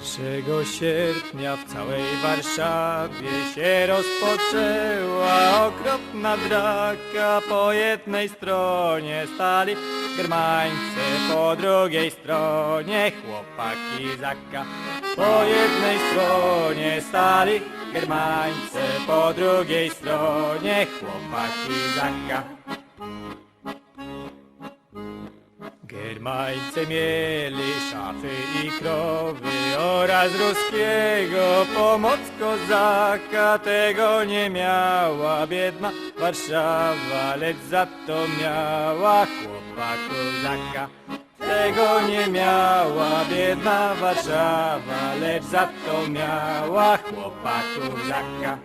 1 sierpnia w całej Warszawie się rozpoczęła okropna draka. Po jednej stronie stali germańcy, po drugiej stronie chłopaki zaka. Po jednej stronie stali germańcy, po drugiej stronie chłopaki zaka. Germańcy mieli szafy i krowy oraz ruskiego pomoc kozaka. Tego nie miała biedna Warszawa, lecz za to miała chłopa kozaka. Tego nie miała biedna Warszawa, lecz za to miała chłopa kozaka.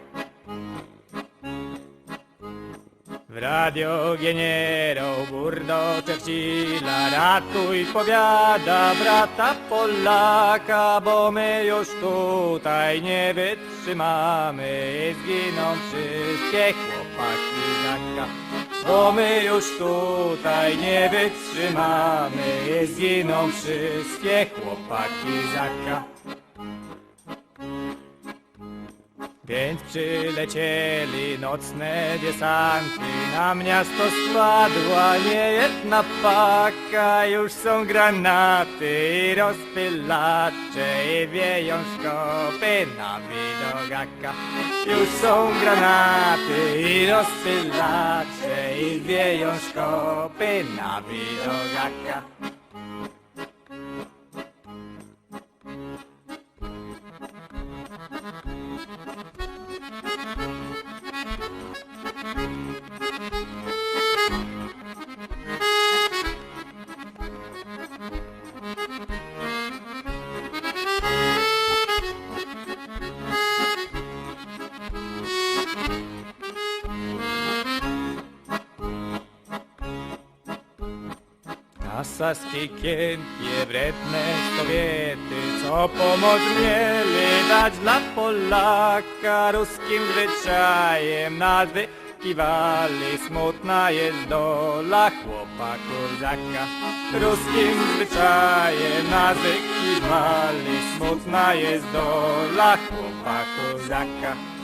W radio generał Burdo Churchilla ratuj powiada brata Polaka, bo my już tutaj nie wytrzymamy, zginą wszystkie chłopaki zaka. Bo my już tutaj nie wytrzymamy, zginą wszystkie chłopaki zaka. Więc przylecieli nocne desanty, na miasto spadła niejedna paka, już są granaty i rozpylacze i wieją szkopy na widogaka. Już są granaty i rozpylacze i wieją szkopy na widogaka. Saskiej kępie wredne kobiety, co pomoc mieli dać dla Polaka, ruskim zwyczajem nazwy kiwali, smutna jest dola chłopa kurzaka. Ruskim zwyczajem nazwy kiwali, smutna jest dola chłopa kurzaka.